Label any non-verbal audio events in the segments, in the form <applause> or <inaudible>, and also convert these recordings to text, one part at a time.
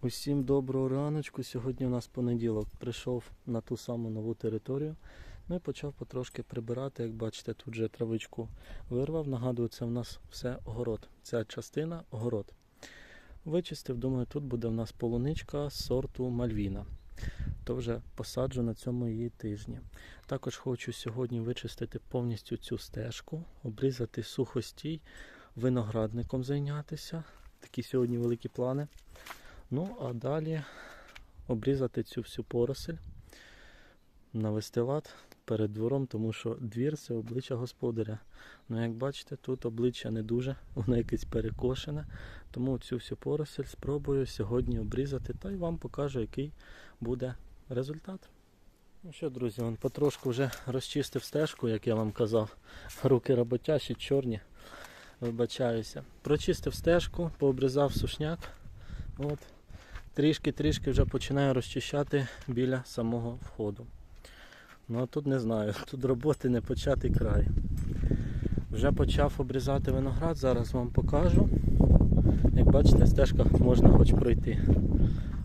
Усім доброго раночку. Сьогодні у нас понеділок. Прийшов на ту саму нову територію. Ну і почав потрошки прибирати. Як бачите, тут вже травичку вирвав. Нагадую, це в нас все огород. Ця частина огород. Вичистив, думаю, тут буде в нас полуничка сорту Мальвіна. То вже посаджу на цьому її тижні. Також хочу сьогодні вичистити повністю цю стежку, обрізати сухостій, виноградником зайнятися. Такі сьогодні великі плани. Ну, а далі обрізати цю всю поросель, навести лад перед двором, тому що двір це обличчя господаря. Ну, як бачите, тут обличчя не дуже, <laughs> воно якесь перекошене. Тому цю всю поросель спробую сьогодні обрізати та й вам покажу, який буде результат. Ну що, друзі, он потрошку вже розчистив стежку, як я вам казав. Руки роботящі, чорні. Вибачаюся. Прочистив стежку, пообрізав сушняк. От. Трішки-трішки вже починаю розчищати біля самого входу. Ну а тут не знаю, <laughs> тут роботи не початий край. Вже почав обрізати виноград, зараз вам покажу. Як бачите, стежка можна хоч пройти.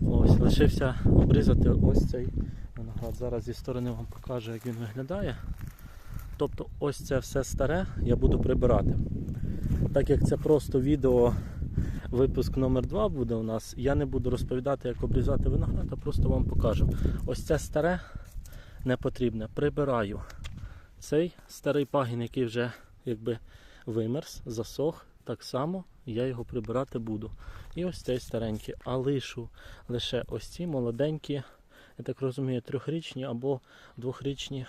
Ось, лишився обрізати ось цей виноград. Зараз зі сторони вам покажу, як він виглядає. Тобто ось це все старе я буду прибирати. Так як це просто відео випуск номер 2 буде у нас. Я не буду розповідати, як обрізати виноград, а просто вам покажу. Ось це старе не потрібне. Прибираю цей старий пагін, який вже якби вимерз, засох. Так само я його прибирати буду. І ось цей старенький. А лишу лише ось ці молоденькі, я так розумію, трьохрічні або двохрічні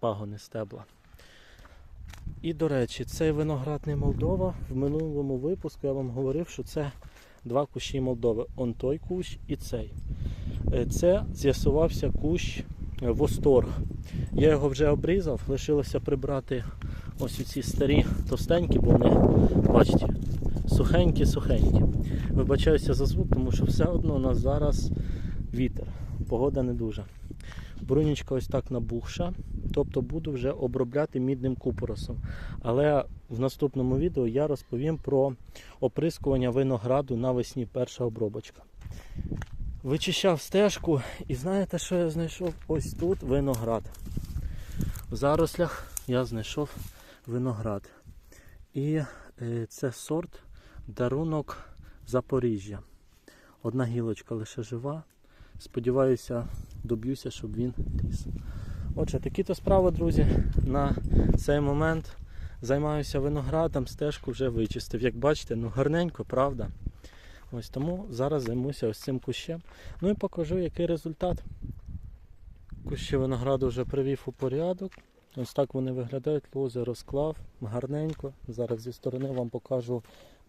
пагони стебла. І до речі, цей виноград не Молдова. В минулому випуску я вам говорив, що це два кущі Молдови. Он той кущ і цей. Е, Це з'ясувався кущ Восторг. Я його вже обрізав, лишилося прибрати ось ці старі товстенькі, бо вони, бачите, сухенькі-сухенькі. Вибачаюся за звук, тому що все одно у нас зараз вітер. Погода не дуже. Брунічка ось так набухша, тобто буду вже обробляти мідним купоросом. Але в наступному відео я розповім про оприскування винограду навесні перша обробочка. Вичищав стежку і знаєте, що я знайшов? Ось тут виноград. В зарослях я знайшов виноград. І е, це сорт дарунок Запоріжжя. Одна гілочка лише жива. Сподіваюся, доб'юся, щоб він ріс. Отже, такі-то справи, друзі. На цей момент займаюся виноградом, стежку вже вичистив. Як бачите, ну гарненько, правда? Ось тому зараз займуся ось цим кущем. Ну і покажу, який результат. Кущі винограду вже привів у порядок. Ось так вони виглядають, лози розклав гарненько. Зараз зі сторони вам покажу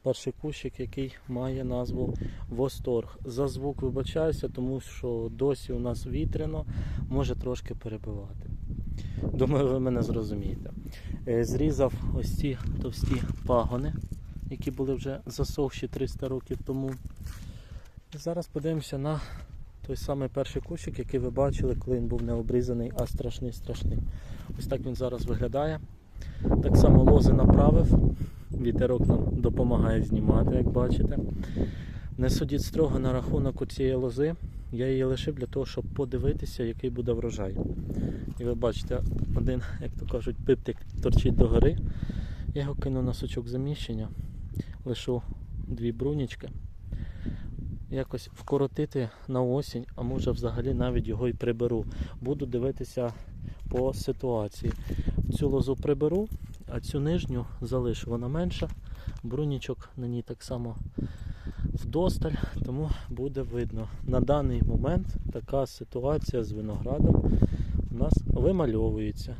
перший кущик, який має назву Восторг. За звук вибачаюся, тому що досі у нас вітряно, може трошки перебивати. Думаю, ви мене зрозумієте. Е, Зрізав ось ці товсті пагони, які були вже засохші 300 років тому. Зараз подивимося на той самий перший кущик, який ви бачили, коли він був не обрізаний, а страшний страшний. Ось так він зараз виглядає. Так само лози направив. Вітерок нам допомагає знімати, як бачите. Не судіть строго на рахунок цієї лози. Я її лишив для того, щоб подивитися, який буде врожай. І ви бачите, один, як то кажуть, пиптик торчить догори. Я його кину на сучок заміщення, лишу дві брунічки. Якось вкоротити на осінь, а може взагалі навіть його і приберу. Буду дивитися по ситуації. Цю лозу приберу, а цю нижню залишу. Вона менша. Брунічок на ній так само вдосталь, тому буде видно. На даний момент така ситуація з виноградом у нас вимальовується.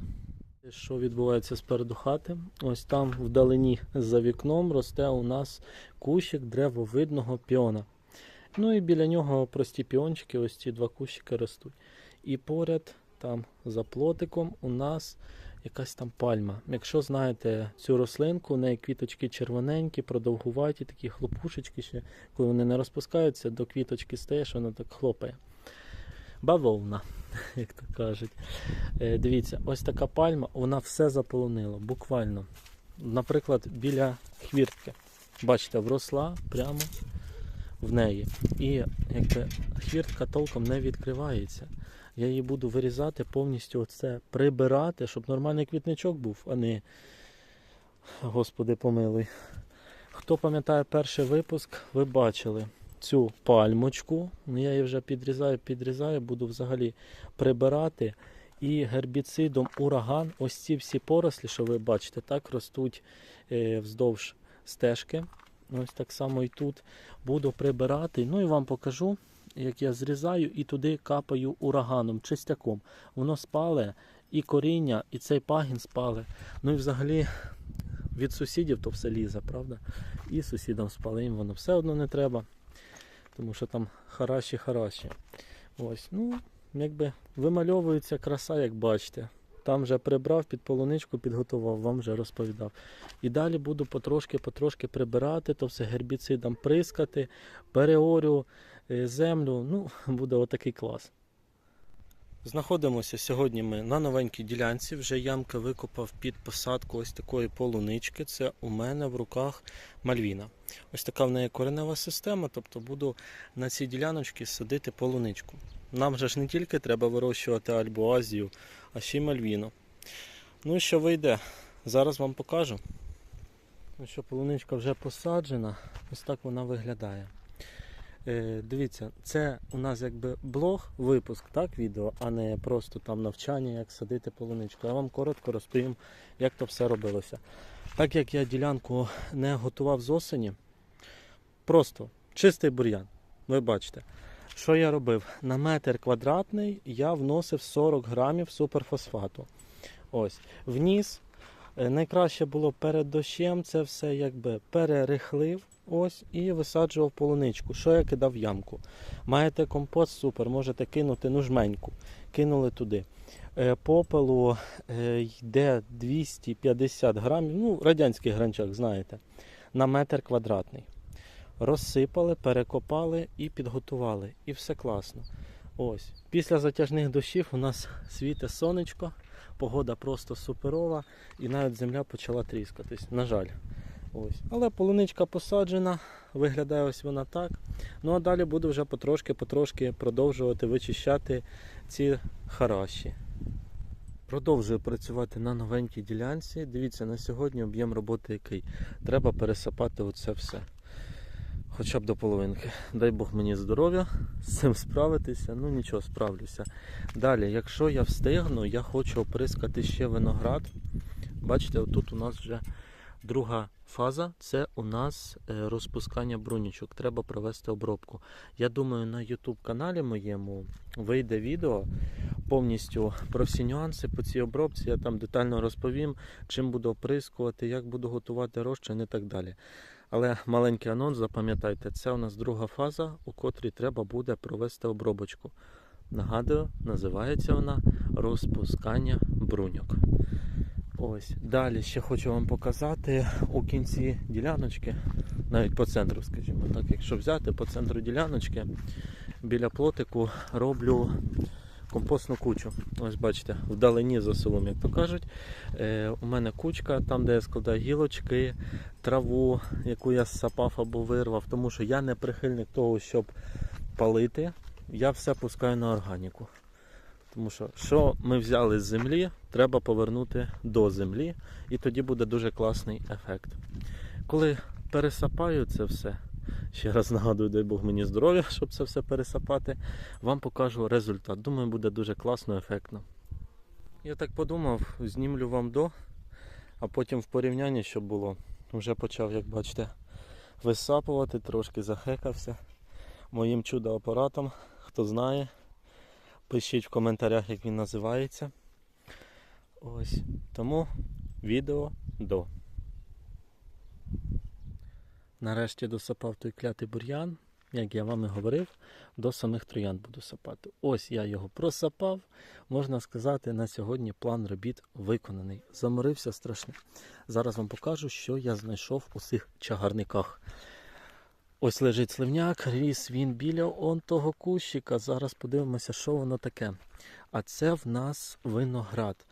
Що відбувається спереду хати? Ось там вдалині за вікном росте у нас кущик древовидного піона. Ну і біля нього прості піончики, ось ці два кущики ростуть. І поряд, там за плотиком, у нас якась там пальма. Якщо знаєте цю рослинку, у неї квіточки червоненькі, продовгуваті, такі хлопушечки ще, коли вони не розпускаються, до квіточки стаєш, воно так хлопає. Бавовна, <laughs> як то кажуть. Е, дивіться, ось така пальма, вона все заполонила, буквально. Наприклад, біля хвіртки. Бачите, вросла прямо в неї. І якби хвіртка толком не відкривається. Я її буду вирізати, повністю оце прибирати, щоб нормальний квітничок був, а не Господи помилуй. Хто пам'ятає перший випуск, ви бачили цю пальмочку. Ну, я її вже підрізаю, підрізаю, буду взагалі прибирати. І гербіцидом ураган, ось ці всі порослі, що ви бачите, так ростуть е, вздовж стежки. Ось так само і тут буду прибирати. Ну і вам покажу, як я зрізаю і туди капаю ураганом, чистяком. Воно спале, і коріння, і цей пагін спале. Ну і взагалі від сусідів то все лізе, правда? І сусідам спали, їм воно все одно не треба. Тому що там хараші-хараші. Ось, ну, якби вимальовується краса, як бачите. Там вже прибрав під полуничку, підготував, вам вже розповідав. І далі буду потрошки-потрошки прибирати, то все гербіцидом прискати, переорю землю. Ну, <laughs> буде отакий клас. Знаходимося сьогодні ми на новенькій ділянці. Вже ямка викопав під посадку ось такої полунички. Це у мене в руках Мальвіна. Ось така в неї коренева система, тобто буду на цій діляночці садити полуничку. Нам же ж не тільки треба вирощувати альбоазію, а ще й мальвіну. Ну і що вийде? Зараз вам покажу. Ну що, полуничка вже посаджена, ось так вона виглядає. Е, дивіться, це у нас якби блог, випуск, так, відео, а не просто там навчання, як садити полуничку. Я вам коротко розповім, як то все робилося. Так як я ділянку не готував з осені, просто чистий бур'ян. Ви бачите. Що я робив? На метр квадратний я вносив 40 грамів суперфосфату. Ось. Вніс. Е, Найкраще було перед дощем це все якби перерихлив ось і висаджував полуничку. Що я кидав в ямку? Маєте компост, супер, можете кинути ну. Кинули туди. Е, Попелу е, йде 250 грамів, ну, радянський гранчак, знаєте, на метр квадратний. Розсипали, перекопали і підготували. І все класно. Ось. Після затяжних дощів у нас світе сонечко, погода просто суперова, і навіть земля почала тріскатись. На жаль. Ось. Але полуничка посаджена, виглядає ось вона так. Ну а далі буду вже потрошки-потрошки продовжувати вичищати ці хараші. Продовжую працювати на новенькій ділянці. Дивіться, на сьогодні об'єм роботи який. Треба пересапати оце все. Хоча б до половинки. Дай Бог мені здоров'я з цим справитися. Ну нічого, справлюся. Далі, якщо я встигну, я хочу оприскати ще виноград. Бачите, отут у нас вже друга фаза це у нас е, розпускання брунічок. Треба провести обробку. Я думаю, на YouTube каналі моєму вийде відео повністю про всі нюанси по цій обробці. Я там детально розповім, чим буду оприскувати, як буду готувати розчин і так далі. Але маленький анонс, запам'ятайте, це у нас друга фаза, у котрій треба буде провести обробочку. Нагадую, називається вона розпускання бруньок. Ось. Далі ще хочу вам показати у кінці діляночки, навіть по центру, скажімо так, якщо взяти по центру діляночки, біля плотику роблю компостну кучу. Ось бачите, вдалині за селом, як то кажуть. Е, у мене кучка, там, де я складаю гілочки, траву, яку я сапав або вирвав, тому що я не прихильник того, щоб палити. Я все пускаю на органіку. Тому що, що ми взяли з землі, треба повернути до землі, і тоді буде дуже класний ефект. Коли пересапаю це все, ще раз нагадую, дай Бог мені здоров'я, щоб це все пересапати, вам покажу результат. Думаю, буде дуже класно, ефектно. Я так подумав, знімлю вам до, а потім в порівнянні, щоб було. Вже почав, як бачите, висапувати, трошки захекався моїм чудо-апаратом. Хто знає, пишіть в коментарях, як він називається. Ось. Тому відео до. Нарешті досапав той клятий бур'ян, як я вам і говорив, до самих троян буду сапати. Ось я його просапав. Можна сказати, на сьогодні план робіт виконаний. Заморився страшно. Зараз вам покажу, що я знайшов у цих чагарниках. Ось лежить сливняк, ріс він біля он того кущика. Зараз подивимося, що воно таке. А це в нас виноград.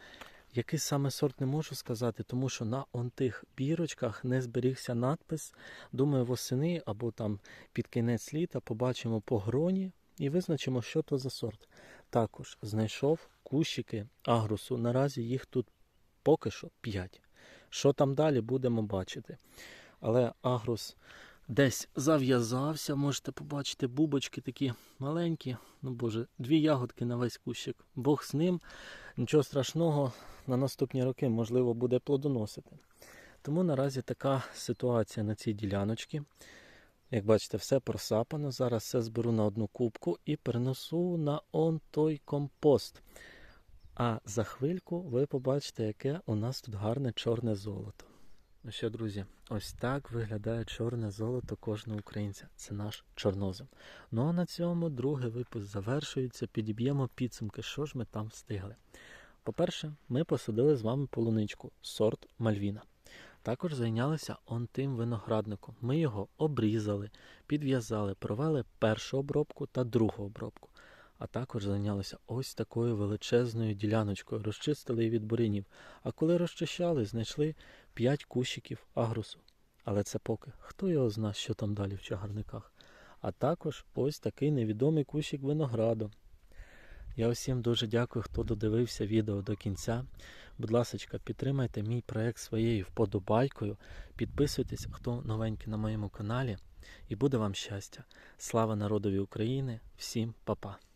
Який саме сорт не можу сказати, тому що на он тих бірочках не зберігся надпис. Думаю, восени або там під кінець літа побачимо по гроні і визначимо, що то за сорт. Також знайшов кущики агрусу. Наразі їх тут поки що 5. Що там далі, будемо бачити. Але агрус десь зав'язався, можете побачити бубочки такі маленькі. Ну боже, дві ягодки на весь кущик. Бог з ним. Нічого страшного, на наступні роки можливо буде плодоносити. Тому наразі така ситуація на цій діляночці. Як бачите, все просапано. Зараз все зберу на одну кубку і перенесу на он той компост. А за хвильку ви побачите, яке у нас тут гарне чорне золото. Ну що, друзі, ось так виглядає чорне золото кожного українця. Це наш чорнозем. Ну а на цьому другий випуск завершується. Підіб'ємо підсумки, що ж ми там встигли. По-перше, ми посадили з вами полуничку сорт Мальвіна. Також зайнялися он тим виноградником. Ми його обрізали, підв'язали, провели першу обробку та другу обробку. А також зайнялися ось такою величезною діляночкою, розчистили її від бурянів. А коли розчищали, знайшли 5 кущиків агрусу. Але це поки. Хто його зна, що там далі в чагарниках. А також ось такий невідомий кущик винограду. Я усім дуже дякую, хто додивився відео до кінця. Будь ласка, підтримайте мій проект своєю вподобайкою. Підписуйтесь, хто новенький на моєму каналі, і буде вам щастя. Слава народові України! Всім па-па!